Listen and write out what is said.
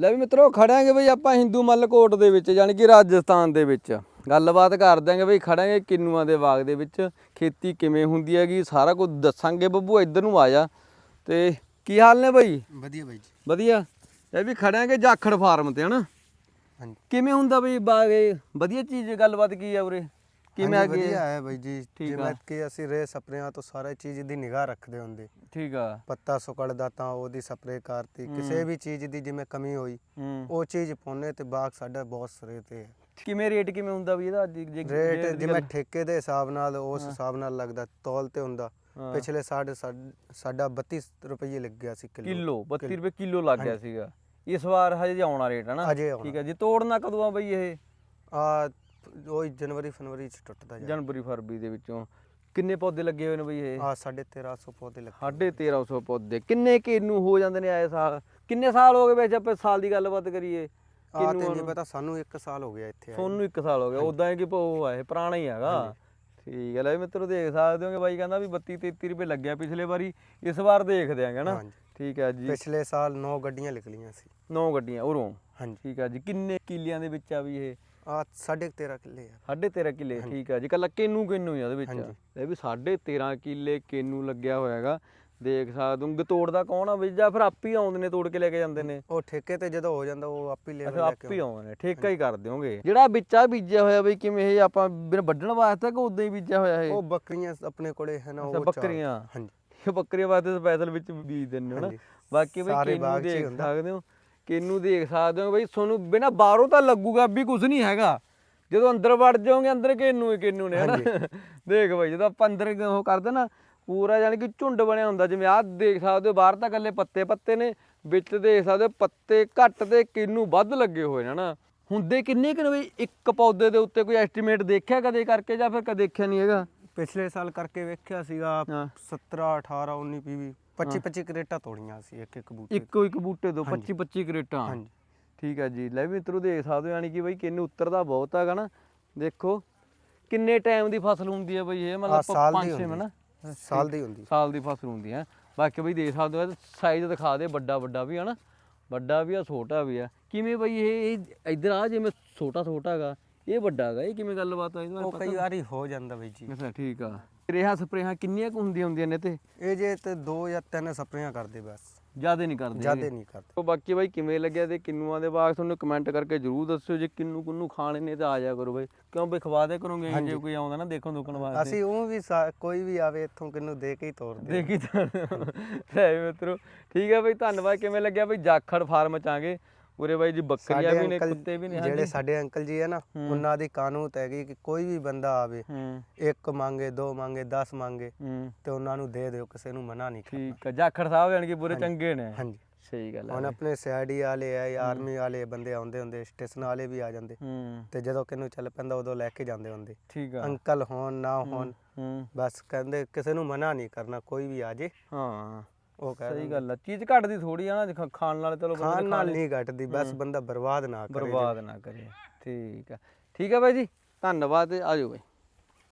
ਲੈ ਵੀ ਮਿੱਤਰੋ ਖੜਾਂਗੇ ਬਈ ਆਪਾਂ ਹਿੰਦੂ ਮੱਲਕੋਟ ਦੇ ਵਿੱਚ ਯਾਨੀ ਕਿ ਰਾਜਸਥਾਨ ਦੇ ਵਿੱਚ। ਗੱਲਬਾਤ ਕਰ ਦਿਆਂਗੇ ਬਈ ਖੜਾਂਗੇ ਕਿੰਨੂਆਂ ਦੇ ਬਾਗ ਦੇ ਵਿੱਚ ਖੇਤੀ ਕਿਵੇਂ ਹੁੰਦੀ ਹੈਗੀ ਸਾਰਾ ਕੁਝ ਦੱਸਾਂਗੇ ਬੱਬੂ ਇੱਧਰ ਨੂੰ ਆ ਜਾ। ਤੇ ਕੀ ਹਾਲ ਨੇ ਬਈ? ਵਧੀਆ ਬਾਈ ਜੀ। ਵਧੀਆ। ਇਹ ਵੀ ਖੜਾਂਗੇ ਜਾਖੜ ਫਾਰਮ ਤੇ ਹਨਾ? ਹਾਂਜੀ। ਕਿਵੇਂ ਹੁੰਦਾ ਬਈ ਬਾਗ ਇਹ? ਵਧੀਆ ਚੀਜ਼ ਗੱਲਬਾਤ ਕੀ ਆ ਉਰੇ? ਕਿਵੇਂ ਹਾਂਜੀ, ਅੱਗੇ ਵਧੀਆ ਹੈ ਬਾਈ ਜੀ। ਜਿਵੇਂ ਆ। ਕਿ ਅਸੀਂ ਰੇ ਸਪਰੇਆਂ ਤੋਂ ਸਾਰੇ ਚੀਜ਼ ਦੀ ਨਿਗਾਹ ਰੱਖਦੇ ਹੁੰਦੇ। ਠੀਕ ਆ। ਪੱਤਾ ਸੁਕੜਦਾ ਤਾਂ ਉਹਦੀ ਸਪਰੇ ਕਰਤੀ। ਕਿਸੇ ਵੀ ਚੀਜ਼ ਦੀ ਜਿਵੇਂ ਕਮੀ ਹੋਈ ਉਹ ਚੀਜ਼ ਪਾਉਨੇ ਤੇ ਬਾਗ ਸਾਡਾ ਬਹੁਤ ਸਰੇ ਤੇ ਹੈ। ਕਿਵੇਂ ਰੇਟ ਕਿਵੇਂ ਹੁੰਦਾ ਵੀ ਇਹਦਾ? ਰੇਟ ਜਿਵੇਂ ਠੇਕੇ ਦੇ ਹਿਸਾਬ ਨਾਲ ਉਸ ਹਿਸਾਬ ਨਾਲ ਲੱਗਦਾ ਤੋਲ ਤੇ ਹੁੰਦਾ। ਪਿਛਲੇ ਸਾਡ ਸਾਡਾ 32 ਰੁਪਏ ਲੱਗ ਗਿਆ ਸੀ ਕਿਲੋ। ਕਿਲੋ 32 ਰੁਪਏ ਕਿਲੋ ਲੱਗ ਗਿਆ ਸੀਗਾ। ਇਸ ਵਾਰ ਹਜੇ ਆਉਣਾ ਰੇਟ ਹੈ ਨਾ। ਠੀਕ ਹੈ ਜੀ ਤੋੜਨਾ ਕਦੋਂ ਆ ਬਈ ਇਹ? ਆ ਉਹ ਜਨਵਰੀ ਫਰਵਰੀ ਚ ਟੁੱਟਦਾ ਜਾ ਜਨਵਰੀ ਫਰਵਰੀ ਦੇ ਵਿੱਚੋਂ ਕਿੰਨੇ ਪੌਦੇ ਲੱਗੇ ਹੋਏ ਨੇ ਬਈ ਇਹ? ਆ 1350 ਪੌਦੇ ਲੱਗੇ ਸਾਢੇ 1300 ਪੌਦੇ। ਕਿੰਨੇ ਕਿੰਨੂ ਹੋ ਜਾਂਦੇ ਨੇ ਆਏ ਸਾਲ? ਕਿੰਨੇ ਸਾਲ ਹੋ ਗਏ ਵੈਸੇ ਆਪਾਂ ਸਾਲ ਦੀ ਗੱਲਬਾਤ ਕਰੀਏ? ਆ ਤੇ ਨੂੰ? ਪਤਾ ਸਾਨੂੰ 1 ਸਾਲ ਹੋ ਗਿਆ ਇੱਥੇ ਤੁਹਾਨੂੰ 1 ਸਾਲ ਹੋ ਗਿਆ। ਉਦਾਂ ਹੈ ਕਿ ਉਹ ਹੈ ਪੁਰਾਣਾ ਹੀ ਹੈਗਾ। ਠੀਕ ਹੈ ਲੈ ਮਿੱਤਰੋ ਦੇਖ ਸਕਦੇ ਹੋ ਕਿ ਬਾਈ ਕਹਿੰਦਾ ਵੀ 32 33 ਰੁਪਏ ਲੱਗਿਆ ਪਿਛਲੇ ਵਾਰੀ। ਇਸ ਵਾਰ ਦੇਖਦੇ ਆਂਗੇ ਨਾ। ਠੀਕ ਹੈ ਜੀ। ਪਿਛਲੇ ਸਾਲ 9 ਗੱਡੀਆਂ ਨਿਕਲੀਆਂ ਸੀ। ਨੌ ਗੱਡੀਆਂ ਉਰੋਂ? ਹਾਂਜੀ। ਠੀਕ ਹੈ ਜੀ। ਕਿੰਨੇ ਕਿੱਲਿਆਂ ਦੇ ਵਿੱਚ ਆ ਵੀ ਇਹ? ਆ 13.5 ਕਿੱਲੇ ਆ। ਸਾਢੇ 13 ਕਿੱਲੇ ਠੀਕ ਹੈ ਜੀ। ਕੱਲਾ ਕੇਨੂ ਕੇਨੂ ਆ ਉਹਦੇ ਵਿੱਚ? ਹਾਂਜੀ। ਇਹ ਵੀ ਸਾਢੇ 13 ਕਿੱਲੇ ਕੇਨੂ ਲੱਗਿਆ ਹੋਇਆ ਹੈਗਾ ਦੇਖ ਸਕਦੇ ਹੋ ਤੋੜਦਾ ਕੌਣ ਆ ਵੀ ਜਾਂ ਫਿਰ ਆਪ ਹੀ ਆਉਂਦੇ ਨੇ ਤੋੜ ਕੇ ਲੈ ਕੇ ਜਾਂਦੇ ਨੇ? ਉਹ ਠੇਕੇ ਤੇ ਜਦੋਂ ਹੋ ਜਾਂਦਾ ਉਹ ਆਪ ਹੀ ਲੈ ਲੈ ਆਪ ਕੇ ਹੀ ਆਉਂਦੇ ਨੇ ਠੇਕਾ ਹੀ ਕਰ ਦਿਓਗੇ। ਜਿਹੜਾ ਵਿੱਚਾ ਬੀਜਿਆ ਹੋਇਆ ਬਈ ਕਿਵੇਂ ਇਹ ਆਪਾਂ ਬਿਨ ਵੱਢਣ ਵਾਸਤੇ ਕਿ ਉਦਾਂ ਹੀ ਬੀਜਿਆ ਹੋਇਆ ਇਹ? ਉਹ ਬੱਕਰੀਆਂ ਆਪਣੇ ਕੋਲੇ ਹੈ ਨਾ ਅੱਛਾ, ਉਹ ਬੱਕਰੀਆਂ। ਹਾਂਜੀ। ਇਹ ਬੱਕਰੀਆਂ ਵਾਸਤੇ ਸਪੈਸ਼ਲ ਵਿੱਚ ਬੀਜ ਦਿੰਦੇ ਹੋ ਨਾ। ਬਾਕੀ ਬਈ ਕੇਨੂ ਦੇਖ। ਸਕਦੇ ਹੋ। ਕੇਨੂ ਦੇਖ ਸਕਦੇ ਹੋ ਬਈ ਤੁਹਾਨੂੰ ਬਿਨਾ ਬਾਹਰੋਂ ਤਾਂ ਲੱਗੂਗਾ ਵੀ ਕੁਝ ਨਹੀਂ ਹੈਗਾ। ਜਦੋਂ ਅੰਦਰ ਵੜ ਜਾਓਗੇ ਅੰਦਰ ਕੇਨੂ ਹੀ ਕੇਨੂ ਨੇ ਹਨਾ? ਦੇਖ ਬਈ ਜਦੋਂ ਆਪਾਂ ਅੰਦਰ ਉਹ ਕਰਦੇ ਨਾ ਪੂਰਾ ਯਾਨੀ ਕਿ ਝੁੰਡ ਬਣਿਆ ਹੁੰਦਾ ਜਿਵੇਂ ਆਹ ਦੇਖ ਸਕਦੇ ਹੋ ਬਾਹਰ ਤਾਂ ਇਕੱਲੇ ਪੱਤੇ ਪੱਤੇ ਨੇ ਵਿੱਚ ਦੇਖ ਸਕਦੇ ਹੋ ਪੱਤੇ ਘੱਟ ਤੇ ਕਿੰਨੂ ਵੱਧ ਲੱਗੇ ਹੋਏ ਨੇ ਹਨਾ? ਹੁੰਦੇ ਕਿੰਨੇ ਕਿ ਨੇ ਬਈ? ਇੱਕ ਪੌਦੇ ਦੇ ਉੱਤੇ ਕੋਈ ਐਸਟੀਮੇਟ ਦੇਖਿਆ ਕਦੇ ਕਰਕੇ ਜਾਂ ਫਿਰ ਕਦੇ ਦੇਖਿਆ ਨਹੀਂ ਹੈਗਾ? ਪਿਛਲੇ ਸਾਲ ਕਰਕੇ ਵੇਖਿਆ ਸੀਗਾ ਹਾਂ। 17 18 19 ਪੀਵੀ 25 25 ਕਰੇਟਾਂ ਤੋੜੀਆਂ ਸੀ ਇੱਕ ਇੱਕ ਬੂਟੇ ਇੱਕੋ ਇੱਕ ਬੂਟੇ ਤੋਂ ਹਾਂਜੀ। 25 25 ਕਰੇਟਾਂ। ਹਾਂਜੀ। ਠੀਕ ਹੈ ਜੀ। ਲੈ ਵੀ ਮਿੱਤਰੋ ਦੇਖ ਸਕਦੇ ਹੋ ਯਾਨੀ ਕਿ ਬਈ ਕਿੰਨੇ ਉੱਤਰਦਾ ਬਹੁਤ ਹੈਗਾ ਨਾ। ਦੇਖੋ ਕਿੰਨੇ ਟਾਈਮ ਦੀ ਫਸਲ ਹੁੰਦੀ ਹੈ ਬਈ ਇਹ? ਮਤਲਬ ਸਾਲ ਦੀ 5 6 ਹੁੰਦੀ ਨਾ ਸਾਲ ਦੀ ਹੁੰਦੀ ਸਾਲ ਦੀ ਫਸਲ ਹੁੰਦੀ ਹੈ ਬਾਕੀ ਬਈ ਦੇਖ ਸਕਦੇ ਹੋ ਸਾਈਜ਼ ਦਿਖਾ ਦੇ ਵੱਡਾ ਵੱਡਾ ਵੀ ਹੈ ਨਾ। ਵੱਡਾ ਵੀ ਆ ਛੋਟਾ ਵੀ ਆ। ਕਿਵੇਂ ਬਈ ਇਹ ਇਹ ਇੱਧਰ ਆ ਜਿਵੇਂ ਛੋਟਾ ਛੋਟਾ ਹੈਗਾ। ਇਹ ਵੱਡਾ ਹੈਗਾ ਇਹ ਕਿਵੇਂ ਗੱਲਬਾਤ ਆ? ਇਹਦਾ ਉਹ ਕਈ ਵਾਰੀ ਹੋ ਜਾਂਦਾ ਬਈ ਜੀ। ਅੱਛਾ ਠੀਕ ਆ। ਰੇਹਾਂ ਸਪਰੇਹਾਂ ਕਿੰਨੀਆਂ ਕੁ ਹੁੰਦੀਆਂ ਹੁੰਦੀਆਂ ਨੇ ਤੇ? ਇਹ ਜੇ ਤੇ ਦੋ ਜਾਂ ਤਿੰਨ ਸਪਰੇਆਂ ਕਰਦੇ ਬਸ। ਜ਼ਿਆਦਾ ਨਹੀਂ ਕਰਦੇ ਜ਼ਿਆਦੇ ਨਹੀਂ ਕਰਦੇ। ਉਹ ਬਾਕੀ ਬਾਈ ਕਿਵੇਂ ਲੱਗਿਆ ਤੇ ਕਿੰਨੂਆਂ ਦੇ ਬਾਗ ਤੁਹਾਨੂੰ ਕਮੈਂਟ ਕਰਕੇ ਜਰੂਰ ਦੱਸਿਓ ਜੇ ਕਿੰਨੂ ਕੁੰਨੂ ਖਾਣੇ ਨੇ ਤਾਂ ਆ ਜਾ ਕਰੋ ਬਾਈ। ਕਿਉਂ ਬਈ ਖਵਾ ਦੇ ਕਰੋਗੇ ਜੇ ਕੋਈ ਆਉਂਦਾ ਨਾ ਦੇਖਣ ਦੁੱਕਣ ਵਾਸਤੇ? ਅਸੀਂ ਉਹ ਵੀ ਕੋਈ ਵੀ ਆਵੇ ਇੱਥੋਂ ਕਿੰਨੂੰ ਦੇ ਕੇ ਹੀ ਤੋਰਦੇ ਦੇਖੀ ਤਾਂ ਲੈ ਵੀ ਮਿੱਤਰੋ ਠੀਕ ਹੈ ਬਈ ਧੰਨਵਾਦ। ਕਿਵੇਂ ਲੱਗਿਆ ਬਈ? ਜਾਖੜ ਫਾਰਮ ਚ ਆਗੇ ਉਰੇ ਬਾਈ ਜੀ ਬੱਕਰੀਆਂ ਵੀ ਨੇ ਕੁੱਤੇ ਵੀ ਨੇ ਜਿਹੜੇ ਸਾਡੇ ਅੰਕਲ ਜੀ ਹੈ ਨਾ ਉਹਨਾਂ ਦੀ ਕਾਨੂੰਨ ਹੈਗੀ ਕਿ ਕੋਈ ਵੀ ਬੰਦਾ ਆਵੇ ਇੱਕ ਮੰਗੇ ਦੋ ਮੰਗੇ 10 ਮੰਗੇ ਤੇ ਉਹਨਾਂ ਨੂੰ ਦੇ ਦਿਓ ਕਿਸੇ ਨੂੰ ਮਨਾ ਨਹੀਂ ਕਰਨਾ। ਠੀਕ ਹੈ ਜਾਖੜ ਸਾਹਿਬ ਜਾਨ ਕਿ ਪੂਰੇ ਚੰਗੇ ਨੇ। ਹਾਂਜੀ। ਸਹੀ ਗੱਲ ਹੁਣ ਹੈ ਆਪਣੇ ਸੀਆਈਡੀ ਵਾਲੇ ਆ ਆਰਮੀ ਵਾਲੇ ਬੰਦੇ ਆਉਂਦੇ ਹੁੰਦੇ ਸਟੇਸ਼ਨ ਵਾਲੇ ਵੀ ਆ ਜਾਂਦੇ। ਤੇ ਜਦੋਂ ਕਿਨੂੰ ਚੱਲ ਪੈਂਦਾ ਉਦੋਂ ਲੈ ਕੇ ਜਾਂਦੇ ਹੁੰਦੇ। ਠੀਕ ਆ। ਅੰਕਲ ਹੋਣ ਨਾ ਹੋਣ ਬਸ ਕਹਿੰਦੇ ਕਿਸੇ ਨੂੰ ਮਨਾ ਨਹੀਂ ਕਰਨਾ ਕੋਈ ਵੀ ਆ ਜੇ। ਹਾਂ। ਉਹ ਕਹਿ ਸਹੀ ਗੱਲ ਆ। ਚੀਜ਼ ਘਟਦੀ ਥੋੜੀ ਆ ਨਾ ਖਾ- ਖਾਣ ਨਾਲ ਚਲੋ ਬੰਦੇ ਖਾਣ ਨੇ ਨਾਲ ਨਹੀਂ ਘਟਦੀ ਬਸ ਬੰਦਾ ਬਰਬਾਦ ਨਾ ਕਰੇ ਬਰਬਾਦ ਨਾ ਕਰੇ। ਠੀਕ ਆ। ਠੀਕ ਆ ਬਾਈ ਜੀ ਧੰਨਵਾਦ ਤੇ ਆਜੋ ਬਾਈ।